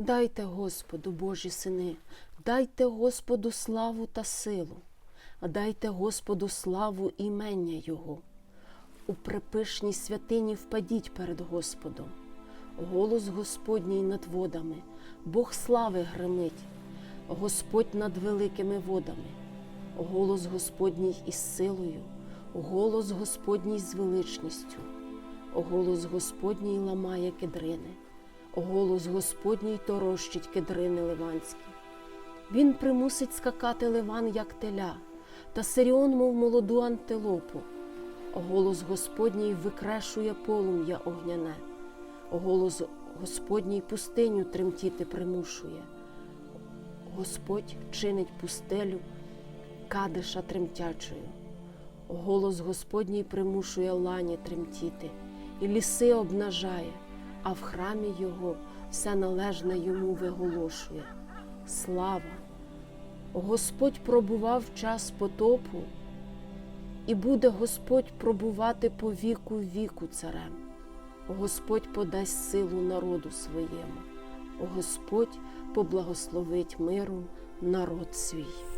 Дайте Господу, Божі сини, дайте Господу славу та силу, дайте Господу славу імення Його. У припишній святині впадіть перед Господом. Голос Господній над водами, Бог слави гримить, Господь над великими водами, голос Господній із силою, голос Господній з величністю, голос Господній ламає кедрини, голос Господній торощить кедрини ливанські. Він примусить скакати ливан, як теля, та Сиріон, мов молоду антилопу. Голос Господній викрешує полум'я огняне, голос Господній пустиню тремтіти примушує. Господь чинить пустелю кадиша тремтячою. Голос Господній примушує лані тремтіти, і ліси обнажає, а в храмі Його все належне йому виголошує. Слава! Господь пробував час потопу, і буде Господь пробувати по віку віку царем. Господь подасть силу народу своєму, Господь поблагословить миром народ свій.